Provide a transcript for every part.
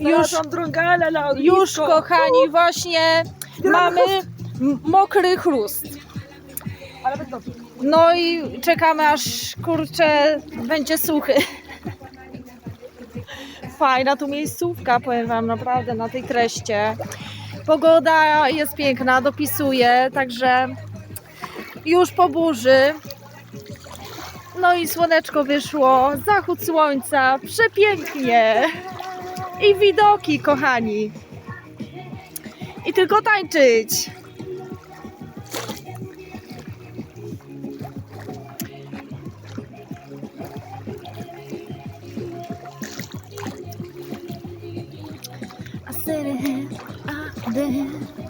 Już, na już kochani, właśnie mamy mokry chrust. Ale bez. No i czekamy aż kurczę będzie suchy. Fajna tu miejscówka, powiem wam naprawdę na tej treście. Pogoda jest piękna, dopisuje, także już po burzy. No i słoneczko wyszło, zachód słońca, przepięknie. I widoki, kochani. I tylko tańczyć. I said it, I did.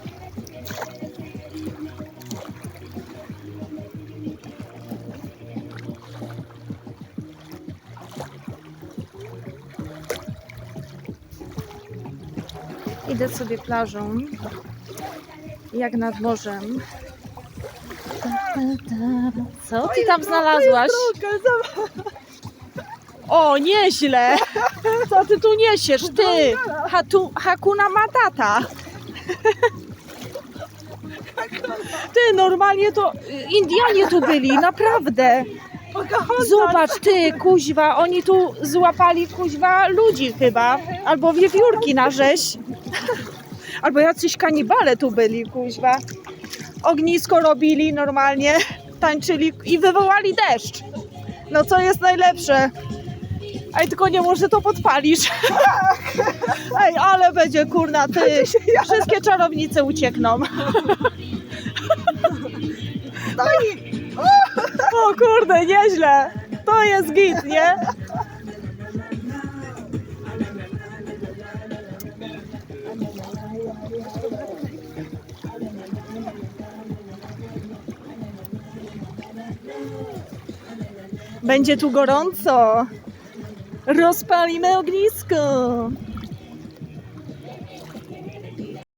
Idę sobie plażą, jak nad morzem. Co ty tam znalazłaś? O, nieźle! Co ty tu niesiesz, ty? Hatu, hakuna matata. Ty, normalnie to y, Indianie tu byli, naprawdę. Zobacz, ty, kuźwa, oni tu złapali, kuźwa, ludzi chyba. Albo wiewiórki na rzeź. Albo jacyś kanibale tu byli, kuźwa. Ognisko robili normalnie, tańczyli i wywołali deszcz. No co jest najlepsze? Ej, tylko nie może to podpalisz. Ej, ale będzie kurna, ty. Wszystkie czarownice uciekną. O kurde, nieźle. To jest git, nie? Będzie tu gorąco. Rozpalimy ognisko.